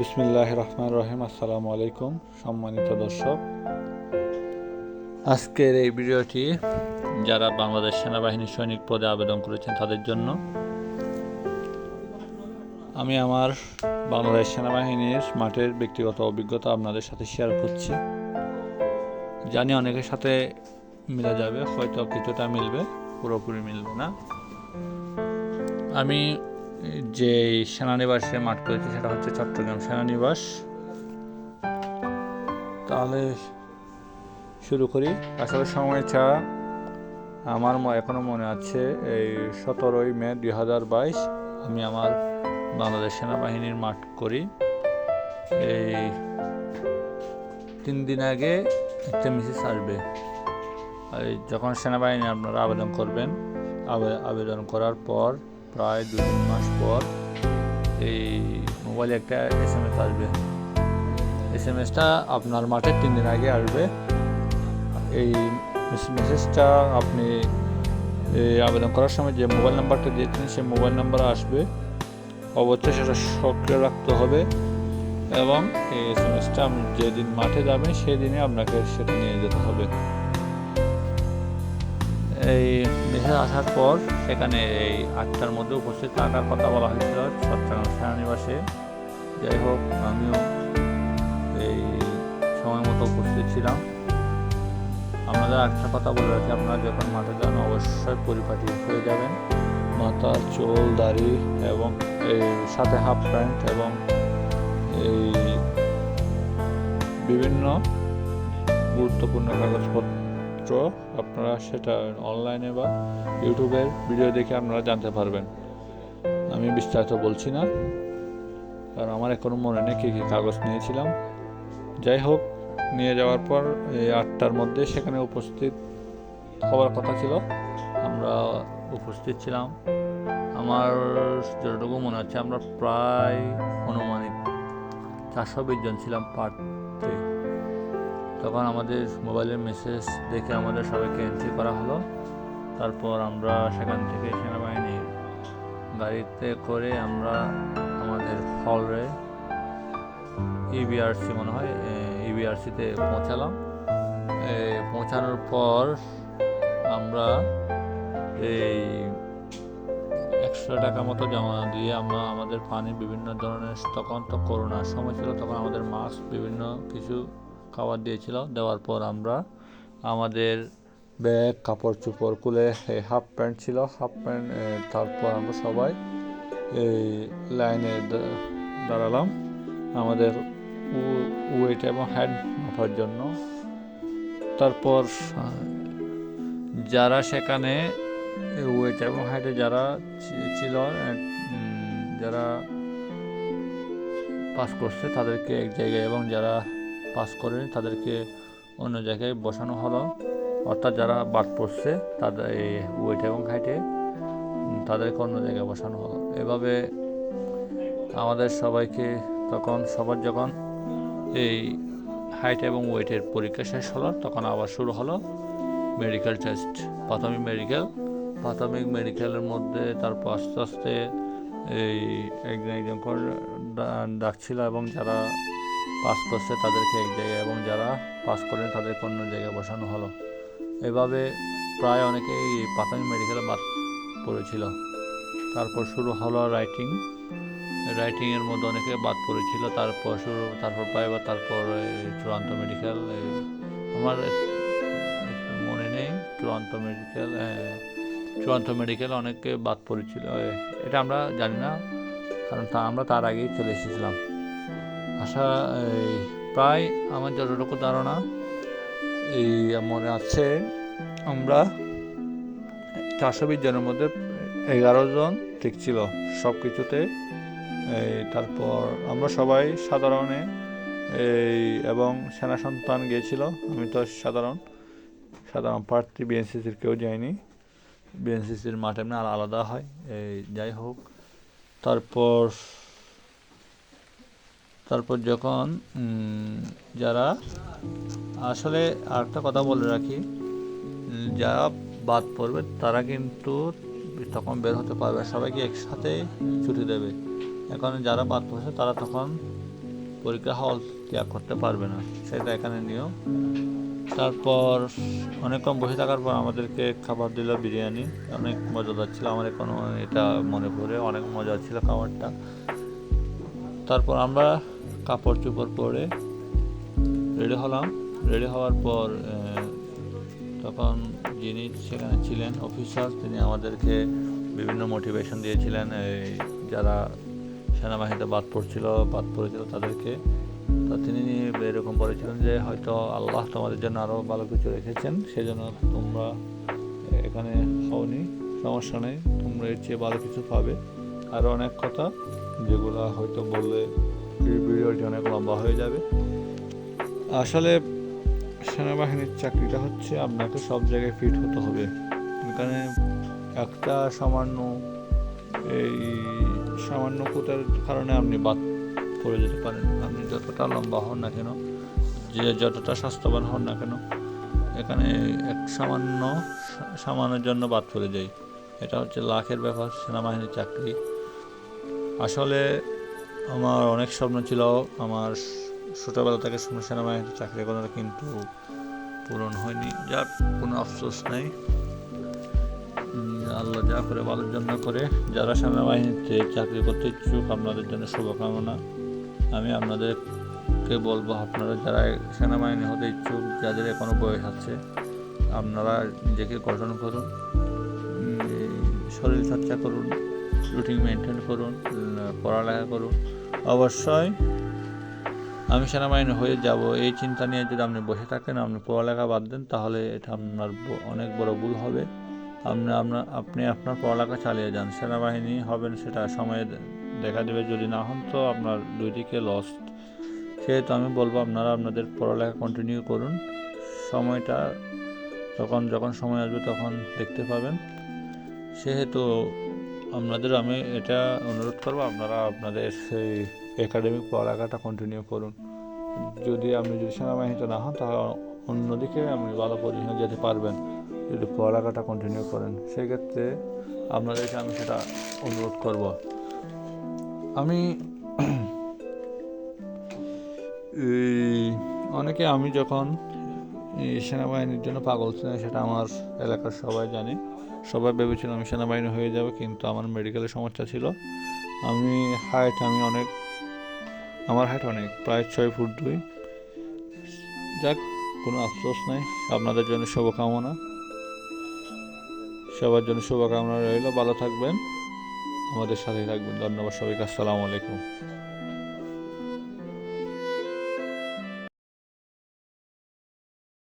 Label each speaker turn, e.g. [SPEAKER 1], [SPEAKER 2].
[SPEAKER 1] বিসমিল্লাহ রহমান রহিম আসসালামু আলাইকুম সম্মানিত দর্শক। আজকের এই ভিডিওটি যারা বাংলাদেশ সেনাবাহিনীর সৈনিক পদে আবেদন করেছেন তাদের জন্য। আমি আমার বাংলাদেশ সেনাবাহিনীর মাঠের ব্যক্তিগত অভিজ্ঞতা আপনাদের সাথে শেয়ার করছি। জানি অনেকের সাথে মিলে যাবে, হয়তো কিছুটা মিলবে, পুরোপুরি মিলবে না। আমি যে সেনানিবাসে মাঠ করেছি সেটা হচ্ছে চট্টগ্রাম সেনানিবাস। তাহলে শুরু করি। আসলে সময় সময়টা আমার ম- এখনও মনে আছে এই সতেরোই মে দুই হাজার বাইশ আমি আমার বাংলাদেশ সেনাবাহিনীর মাঠ করি। এই তিন দিন আগে একটা মেসেজ আসবে। যখন সেনাবাহিনী আপনারা আবেদন করবেন, আবে- আবেদন করার পর প্রায় দু তিন মাস পর এই মোবাইলে একটা এস এম এস আসবে। এস এম এসটা আপনার মাঠে তিন দিন আগে আসবে। এই মেসেজটা আপনি আবেদন করার সময় যে মোবাইল নাম্বারটা দিয়েছেন সেই মোবাইল নাম্বার আসবে। অবশ্যই সেটা সক্রিয় রাখতে হবে এবং এই এস এম এসটা আপনি যেদিন মাঠে যাবেন সেই দিনে আপনাকে সেটা নিয়ে যেতে হবে। এই মেসেজ আসার পর সেখানে এই আটটার মধ্যে উপস্থিত থাকার কথা বলা হয়েছিল চট্টগ্রাম সেনানিবাসে। যাই হোক, আমিও এই সময় মতো উপস্থিত ছিলাম। আপনাদের একটা কথা বলে রাখি, আপনারা যখন মাঠে যান অবশ্যই পরিপাটি হয়ে যাবেন। মাথা, চোল, দাড়ি এবং এই সাথে হাফ প্যান্ট এবং এই বিভিন্ন গুরুত্বপূর্ণ কাগজপত্র আপনারা সেটা অনলাইনে বা ইউটিউবের ভিডিও দেখে আপনারা জানতে পারবেন। আমি বিস্তারিত বলছি না, কারণ আমার এখনও মনে নেই কী কী কাগজ নিয়েছিলাম। যাই হোক, নিয়ে যাওয়ার পর এই আটটার মধ্যে সেখানে উপস্থিত হওয়ার কথা ছিল। আমরা উপস্থিত ছিলাম। আমার যতটুকু মনে হচ্ছে আমরা প্রায় অনুমানিক চারশো বিশ জন ছিলাম পার্টে তখন আমাদের মোবাইলের মেসেজ দেখে আমাদের সবাইকে এন্ট্রি করা হলো। তারপর আমরা সেখান থেকে সেনাবাহিনীর গাড়িতে করে আমরা আমাদের হলরে ইবিআরসি মনে হয় ইবিআরসিতে পৌঁছালাম। পৌঁছানোর পর আমরা এই একশো টাকা মতো জমা দিয়ে আমরা আমাদের পানি বিভিন্ন ধরনের তখন তো করোনার সময় ছিল, তখন আমাদের মাস্ক বিভিন্ন কিছু খাবার দিয়েছিল। দেওয়ার পর আমরা আমাদের ব্যাগ, কাপড় চোপড় খুলে হাফ প্যান্ট ছিল হাফ প্যান্ট তারপর আমরা সবাই এই লাইনে দাঁড়ালাম আমাদের ওয়েট এবং হ্যান্ড মাপার জন্য। তারপর যারা সেখানে ওয়েট এবং হাইটে যারা ছিল যারা পাস করছে তাদেরকে এক জায়গায় এবং যারা পাস করেনি তাদেরকে অন্য জায়গায় বসানো হলো। অর্থাৎ যারা বাদ পড়ছে, তাদের এই ওয়েট এবং হাইটে তাদেরকে অন্য জায়গায় বসানো হলো। এভাবে আমাদের সবাইকে তখন, সবার যখন এই হাইট এবং ওয়েটের পরীক্ষা শেষ হলো, তখন আবার শুরু হলো মেডিকেল টেস্ট, প্রাথমিক মেডিকেল। প্রাথমিক মেডিকেলের মধ্যে তারপর আস্তে আস্তে এই একজন একজন করে ডাকছিল এবং যারা পাস করছে তাদেরকে এক জায়গায় এবং যারা পাস করেন তাদেরকে অন্য জায়গায় বসানো হলো। এভাবে প্রায় অনেকেই প্রাথমিক মেডিকেলে বাদ পড়েছিল। তারপর শুরু হলো রাইটিং। রাইটিংয়ের মধ্যে অনেকে বাদ পড়েছিল। তারপর শুরু, তারপর পাইবা তারপর চূড়ান্ত মেডিকেল আমার মনে নেই, চূড়ান্ত মেডিকেল চূড়ান্ত মেডিকেল অনেকে বাদ পড়েছিল। এটা আমরা জানি না, কারণ তা আমরা তার আগেই চলে এসেছিলাম। আশা, এই, প্রায় আমার যতটুকু ধারণা, এই মনে আছে, আমরা চারশো বিশ জনের মধ্যে এগারো জন ঠিক ছিল সব কিছুতে তারপর আমরা সবাই সাধারণে, এই, এবং সেনা সন্তান গিয়েছিল, আমি তো সাধারণ। সাধারণ প্রার্থী, বিএনসিসির কেউ যায়নি। বিএনসিসির মাঠে আলাদা হয়, এই, যাই হোক। তারপর তারপর যখন যারা, আসলে আরেকটা কথা বলে রাখি, যারা বাদ পড়বে, তারা কিন্তু তখন বের হতে পারবে, সবাইকে একসাথে ছুটি দেবে। এখন যারা বাদ পড়েছে, তারা তখন পরীক্ষা হল ত্যাগ করতে পারবে না, সেটা এখানে নিয়ম। তারপর অনেকক্ষণ বসে থাকার পর আমাদেরকে খাবার দিল বিরিয়ানি, অনেক মজাদার ছিল, আমার এখনও এটা মনে পড়ে, অনেক মজা ছিল খাবারটা। তারপর আমরা কাপড় চোপড় পরে রেডি হলাম। রেডি হওয়ার পর তখন যিনি সেখানে ছিলেন অফিসার তিনি আমাদেরকে বিভিন্ন মোটিভেশন দিয়েছিলেন। এই যারা সেনাবাহিনীতে বাদ পড়ছিল, বাদ পড়েছিল তাদেরকে। তা তিনি এরকম বলেছিলেন যে, হয়তো আল্লাহ তোমাদের জন্য আরও ভালো কিছু রেখেছেন, সেজন্য তোমরা এখানে হওনি, সমস্যা নেই, তোমরা এর চেয়ে ভালো কিছু পাবে। আরও অনেক কথা, যেগুলো হয়তো বললে ভিডিওটি অনেক লম্বা হয়ে যাবে। আসলে সেনাবাহিনীর চাকরিটা হচ্ছে আপনাকে সব জায়গায় ফিট হতে হবে। এখানে একটা সামান্য এই সামান্য কোটার কারণে আপনি বাদ পড়ে যেতে পারেন। আপনি যতটা লম্বা হন না কেন, যে যতটা স্বাস্থ্যবান হন না কেন, এখানে এক সামান্য সামান্যের জন্য বাদ পড়ে যাই এটা হচ্ছে লাখের ব্যাপার, সেনাবাহিনীর চাকরি। আসলে আমার অনেক স্বপ্ন ছিল, আমার ছোটোবেলা থেকে শুনে সেনাবাহিনীতে চাকরি করার, কিন্তু পূরণ হয়নি। যার কোনো আফসোস নেই। আল্লাহ যা করে ভালোর জন্য করে। যারা সেনাবাহিনীতে চাকরি করতে ইচ্ছুক, আপনাদের জন্য শুভকামনা। আমি আপনাদেরকে বলব, আপনারা যারা সেনাবাহিনী হতে ইচ্ছুক, যাদের এখনও বয়স আছে, আপনারা নিজেকে গঠন করুন শরীর চর্চা করুন। রুটিন মেনটেন করুন পড়ালেখা করুন। অবশ্যই আমি সেনাবাহিনী হয়ে যাব। এই চিন্তা নিয়ে যদি আপনি বসে থাকেন, আপনি পড়ালেখা বাদ দেন, তাহলে এটা আপনার অনেক বড় ভুল হবে। আপনি আপনার আপনি আপনার পড়ালেখা চালিয়ে যান। সেনাবাহিনী হবেন সেটা সময়ে দেখা দেবে। যদি না হন, তো আপনার দুই দিকে লস সেহেতু আমি বলব, আপনারা আপনাদের পড়ালেখা কন্টিনিউ করুন। সময়টা তখন যখন সময় আসবে, তখন দেখতে পাবেন। সেহেতু আপনাদের আমি এটা অনুরোধ করব, আপনারা আপনাদের সেই একাডেমিক পড়ালেখাটা কন্টিনিউ করুন। যদি আপনি যদি সেনাবাহিনীতে না হন, তাহলে অন্যদিকে আপনি ভালো পজিশনে যেতে পারবেন, যদি পড়ালেখাটা কন্টিনিউ করেন। সেক্ষেত্রে আপনাদেরকে আমি সেটা অনুরোধ করব। আমি অনেকে আমি যখন সেনাবাহিনীর জন্য পাগল ছিলাম সেটা আমার এলাকার সবাই জানে। সবাই ভেবেছিল আমি সেনাবাহিনী হয়ে যাবে, কিন্তু আমার মেডিকেলের সমস্যা ছিল। আমি হাইট আমি অনেক, আমার হাইট অনেক, প্রায় ছয় ফুট দুই। যাক, কোনো আফসোস নাই। আপনাদের জন্য শুভকামনা। সবার জন্য শুভকামনা রইল। ভালো থাকবেন। আমাদের সাথেই থাকবেন। ধন্যবাদ সবাইকে। আসসালামু আলাইকুম।